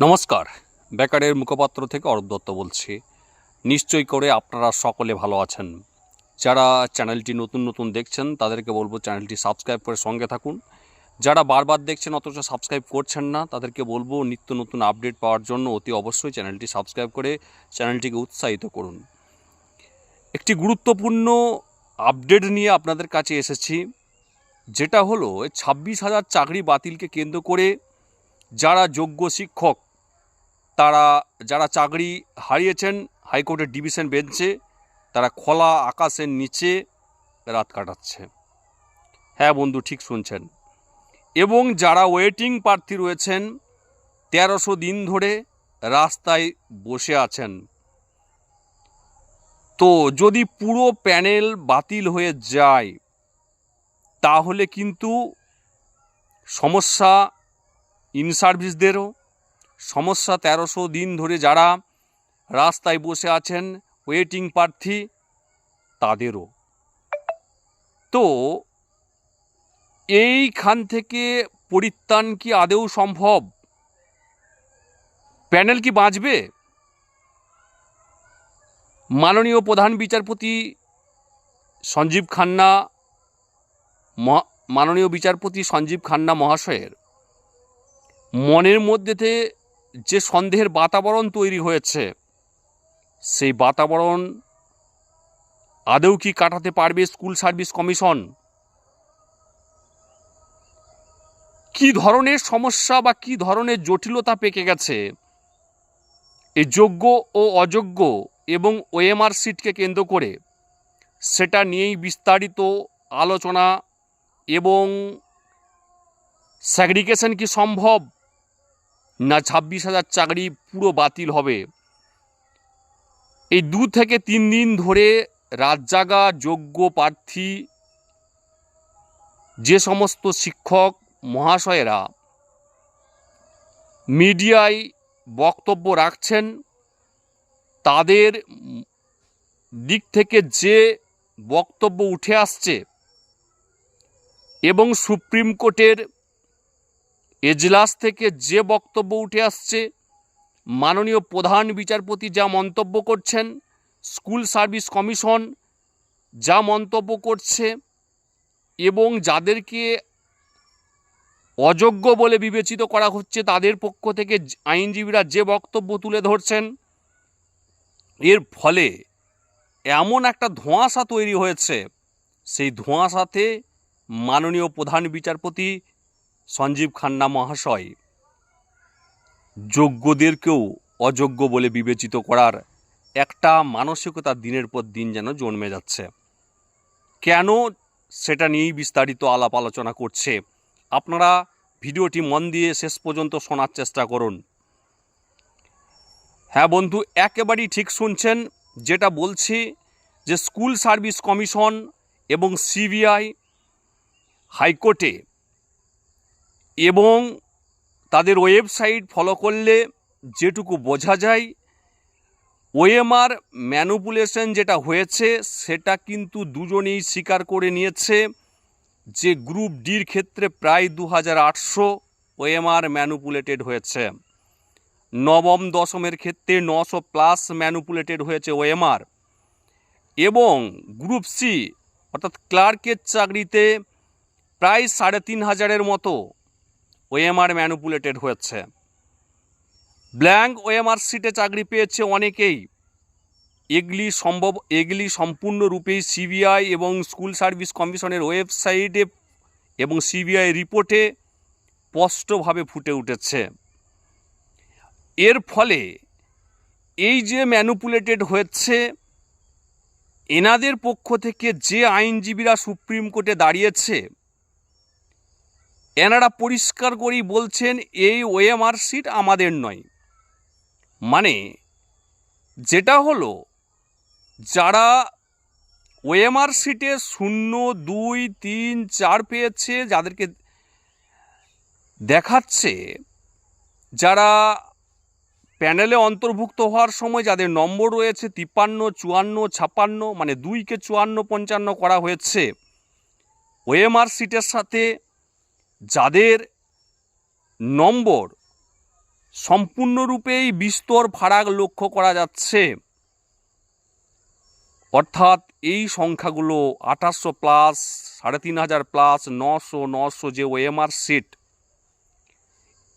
নমস্কার। বেকারের মুখপাত্র থেকে অরূপ দত্ত বলছি। নিশ্চয় করে আপনারা সকলে ভালো আছেন। যারা চ্যানেলটি নতুন নতুন দেখছেন, তাদেরকে বলব চ্যানেলটি সাবস্ক্রাইব করে সঙ্গে থাকুন। যারা বারবার দেখছেন, অথচ সাবস্ক্রাইব করছেন না, তাদেরকে বলব নিত্য নতুন আপডেট পাওয়ার জন্য অতি অবশ্যই চ্যানেলটি সাবস্ক্রাইব করে চ্যানেলটিকে উৎসাহিত করুন। একটি গুরুত্বপূর্ণ আপডেট নিয়ে আপনাদের কাছে এসেছি, যেটা হলো ছাব্বিশ হাজার চাকরি বাতিলকে কেন্দ্র করে যারা যোগ্য শিক্ষক, তারা, যারা চাকরি হারিয়েছেন, হাইকোর্টের ডিভিশন বেঞ্চে, তারা খোলা আকাশের নিচে রাত কাটাচ্ছে। হ্যাঁ বন্ধু, ঠিক শুনছেন। এবং যারা ওয়েটিং প্রার্থী রয়েছেন, তেরোশো দিন ধরে রাস্তায় বসে আছেন। তো যদি পুরো প্যানেল বাতিল হয়ে যায়, তাহলে কিন্তু সমস্যা ইন সার্ভিসদেরও সমস্যা তেরোশো দিন ধরে যারা রাস্তায় বসে আছেন ওয়েটিং প্রার্থী, তাদেরও। তো এইখান থেকে পরিত্রাণ কি আদৌ সম্ভব? প্যানেল কি বাঁচবে? মাননীয় প্রধান বিচারপতি সঞ্জীব খান্না মাননীয় বিচারপতি সঞ্জীব খান্না মহাশয়ের মনের মধ্যেতে যে সন্দেহের বাতাবরণ তৈরি হয়েছে, সেই বাতাবরণ আদৌ কি কাটাতে পারবে স্কুল সার্ভিস কমিশন? কি ধরনের সমস্যা বা কি ধরনের জটিলতা পেকে গেছে? এই যোগ্য ও অযোগ্য এবং ওএমআর সিটকে কেন্দ্র করে সেটা নিয়েই বিস্তারিত আলোচনা এবং স্যাগ্রিগেশন কি সম্ভব? না ছাব্বিশ হাজার চাকরি পুরো বাতিল হবে। এই দু থেকে তিন দিন ধরে রাত জাগা যোগ্য প্রার্থী, যে সমস্ত শিক্ষক, মহাশয়েরা মিডিয়ায় বক্তব্য রাখছেন, তাদের দিক থেকে যে বক্তব্য উঠে আসছে এবং সুপ্রিম কোর্টের এজলাস থেকে যে বক্তব্য উঠে আসছে, মাননীয় প্রধান বিচারপতি যা মন্তব্য করছেন, স্কুল সার্ভিস কমিশন যা মন্তব্য করছে এবং যাদেরকে অযোগ্য বলে বিবেচিত করা হচ্ছে, তাদের পক্ষ থেকে আইনজীবীরা যে বক্তব্য তুলে ধরছেন, এর ফলে এমন একটা ধোঁয়াশা তৈরি হয়েছে। সেই ধোঁয়াশাতে মাননীয় প্রধান বিচারপতি সঞ্জীব খান্না মহাশয়, যোগ্যদেরকেও অযোগ্য বলে বিবেচিত করার একটা মানসিকতা দিনের পর দিন যেন জন্মে যাচ্ছে। কেন সেটা নিয়েই বিস্তারিত আলাপ আলোচনা করছে। আপনারা ভিডিওটি মন দিয়ে শেষ পর্যন্ত শোনার চেষ্টা করুন। হ্যাঁ বন্ধু, একেবারেই ঠিক শুনছেন যেটা বলছি যে স্কুল সার্ভিস কমিশন এবং সিবিআই হাইকোর্টে এবং তাদের ওয়েবসাইট ফলো করলে যেটুকু বোঝা যায়, ওএমআর ম্যানুপুলেশন যেটা হয়েছে সেটা কিন্তু দুজনেই স্বীকার করে নিয়েছে যে গ্রুপ ডির ক্ষেত্রে প্রায় দু হাজার আটশো ওএমআর ম্যানুপুলেটেড হয়েছে। নবম দশমের ক্ষেত্রে নশো প্লাস ম্যানুপুলেটেড হয়েছে ওএমআর। এবং গ্রুপ সি অর্থাৎ ক্লার্কের চাকরিতে প্রায় সাড়ে তিন হাজারের মতো ওএমআর ম্যানুপুলেটেড হয়েছে। ব্ল্যাঙ্ক ওএমআর সিটে চাকরি পেয়েছে অনেকেই। এগুলি সম্ভব এগুলি সম্পূর্ণরূপেই সিবিআই এবং স্কুল সার্ভিস কমিশনের ওয়েবসাইটে এবং সিবিআই রিপোর্টে স্পষ্টভাবে ফুটে উঠেছে। এর ফলে এই যে ম্যানুপুলেটেড হয়েছে, এনাদের পক্ষ থেকে যে আইনজীবীরা সুপ্রিম কোর্টে দাঁড়িয়েছে এনারা পরিষ্কার করেই বলছেন, এই ওএমআর সিট আমাদের নয়। মানে যেটা হলো, যারা ওএমআর সিটে শূন্য, দুই, তিন, চার পেয়েছে, যাদেরকে দেখাচ্ছে, যারা প্যানেলে অন্তর্ভুক্ত হওয়ার সময় যাদের নম্বর রয়েছে তিপ্পান্ন, চুয়ান্ন, ছাপ্পান্ন মানে দুইকে চুয়ান্ন, পঞ্চান্ন করা হয়েছে, ওএমআর সিটের সাথে যাদের নম্বর সম্পূর্ণরূপেই বিস্তর ফারাক লক্ষ্য করা যাচ্ছে, অর্থাৎ এই সংখ্যাগুলো আঠাশশো প্লাস, সাড়ে তিন হাজার প্লাস, নশো নশো যে ওএমআর সিট,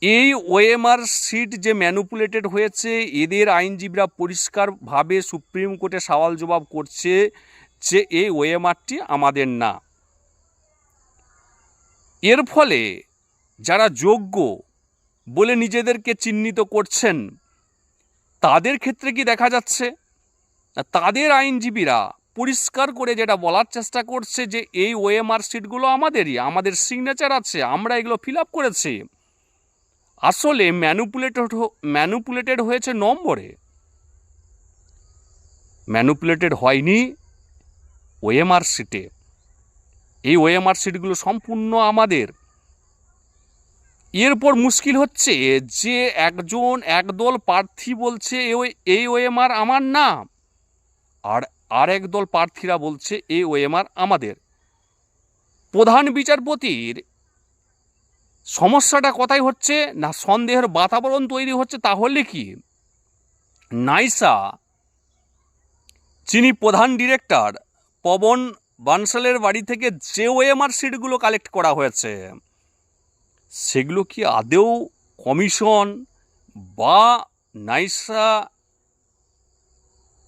এই ওএমআর সিট যে ম্যানুপুলেটেড হয়েছে, এদের আইনজীবীরা পরিষ্কারভাবে সুপ্রিম কোর্টে সওয়াল জবাব করছে যে এই ওএমআরটি আমাদের না। এর ফলে যারা যোগ্য বলে নিজেদেরকে চিহ্নিত করছেন, তাদের ক্ষেত্রে কি দেখা যাচ্ছে? তাদের আইনজীবীরা পরিষ্কার করে যেটা বলার চেষ্টা করছে যে এই ওএমআর সিটগুলো আমাদেরই, আমাদের সিগনেচার আছে, আমরা এগুলো ফিল আপ করেছি। আসলে ম্যানুপুলেটেড ম্যানুপুলেটেড হয়েছে নম্বরে। ম্যানুপুলেটেড হয়নি ওএমআর সিটে এই ওএমআর সিটগুলো সম্পূর্ণ আমাদের। এরপর মুশকিল হচ্ছে যে একজন, একদল প্রার্থী বলছে এই ওএমআর আমার না আর আর একদল প্রার্থীরা বলছে এই ওএমআর আমাদের। প্রধান বিচারপতির সমস্যাটা কোথায় হচ্ছে না সন্দেহের বাতাবরণ তৈরি হচ্ছে, তাহলে কি? নাইসা, যিনি প্রধান ডিরেক্টর, পবন বানসালের বাড়ি থেকে যে ওএমআর সিটগুলো কালেক্ট করা হয়েছে, সেগুলো কি আদেও কমিশন বা নাইসা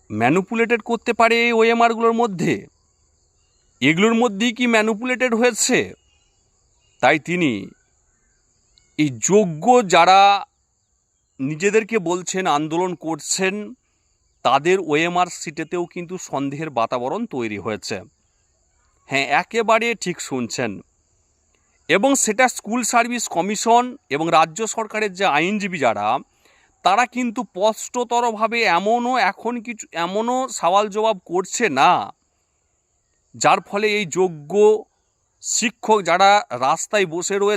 ম্যানুপুলেটেড করতে পারে এই ওএমআরগুলোর মধ্যে? এগুলোর মধ্যেই কি ম্যানুপুলেটেড হয়েছে? তাই তিনি এই যোগ্য যারা নিজেদেরকে বলছেন, আন্দোলন করছেন, তাদের ওএমআর সিটেতেও কিন্তু সন্দেহের বাতাবরণ তৈরি হয়েছে। হ্যাঁ একেবারে ঠিক শুনছেন। এবং সেটা স্কুল সার্ভিস কমিশন এবং রাজ্য সরকারের যে আইনজীবী যারা, তারা কিন্তু স্পষ্টতরভাবে এমনও এখন কিছু, এমনও সওয়াল জবাব করছে না, যার ফলে এই যোগ্য শিক্ষক যারা রাস্তায় বসে রয়েছে